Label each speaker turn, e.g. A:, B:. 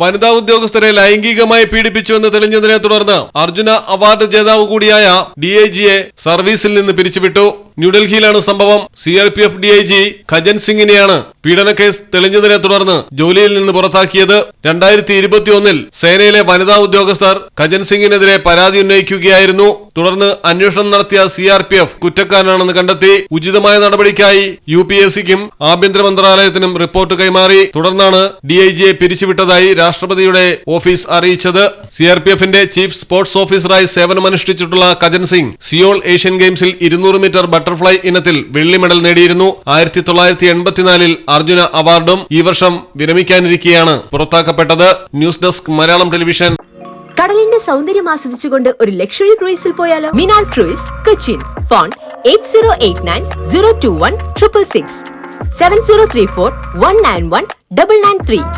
A: വനിതാ ഉദ്യോഗസ്ഥരെ ലൈംഗികമായി പീഡിപ്പിച്ചുവെന്ന് തെളിഞ്ഞതിനെ തുടർന്ന് അർജുന അവാർഡ് ജേതാവ് കൂടിയായ ഡി ഐ ജിയെ സർവീസിൽ നിന്ന് പിരിച്ചുവിട്ടു. ന്യൂഡൽഹിയിലാണ് സംഭവം. C R P F D I G Khajan സിംഗിനെയാണ് പീഡനക്കേസ് തെളിഞ്ഞതിനെ തുടർന്ന് ജോലിയിൽ നിന്ന് പുറത്താക്കിയത് രണ്ടായിരത്തി ഇരുപത്തിയൊന്നിൽ സേനയിലെ വനിതാ ഉദ്യോഗസ്ഥർ കജൻ സിംഗിനെതിരെ പരാതി ഉന്നയിക്കുകയായിരുന്നു. തുടർന്ന് അന്വേഷണം നടത്തിയ സി ആർ പി എഫ് കുറ്റക്കാരനാണെന്ന് കണ്ടെത്തി ഉചിതമായ നടപടിക്കായി യു പി എസ് സിക്കും ആഭ്യന്തര മന്ത്രാലയത്തിനും റിപ്പോർട്ട് കൈമാറി. തുടർന്നാണ് ഡി ഐ ജിയെ പിരിച്ചുവിട്ടതായി രാഷ്ട്രപതിയുടെ ഓഫീസ് അറിയിച്ചത്. സി ആർ പി എഫിന്റെ ചീഫ് സ്പോർട്സ് ഓഫീസറായി സേവനമനുഷ്ഠിച്ചിട്ടുള്ള കജൻ സിംഗ് സിയോൾ ഏഷ്യൻ ഗെയിംസിൽ ഇരുന്നൂറ് മീറ്റർ ബട്ടർഫ്ലൈ ഇനത്തിൽ വെള്ളി മെഡൽ നേടിയിരുന്നു. ആയിരത്തി തൊള്ളായിരത്തി എൺപത്തിനാലിൽ അർജുന അവാർഡും ഈ വർഷം വിരമിക്കാനിരിക്കെയാണ്. പുറത്താക്കപ്പെട്ടത് ന്യൂസ് ഡെസ്ക് മലയാളം ടെലിവിഷൻ.
B: കടലിന്റെ സൗന്ദര്യം ആസ്വദിച്ചുകൊണ്ട് ഒരു ലക്ഷറി ക്രൂയിസിൽ പോയാലോ? Minal cruise Cochin. Phone eight zero eight nine zero two one triple six. Seven zero three four one nine one double nine three.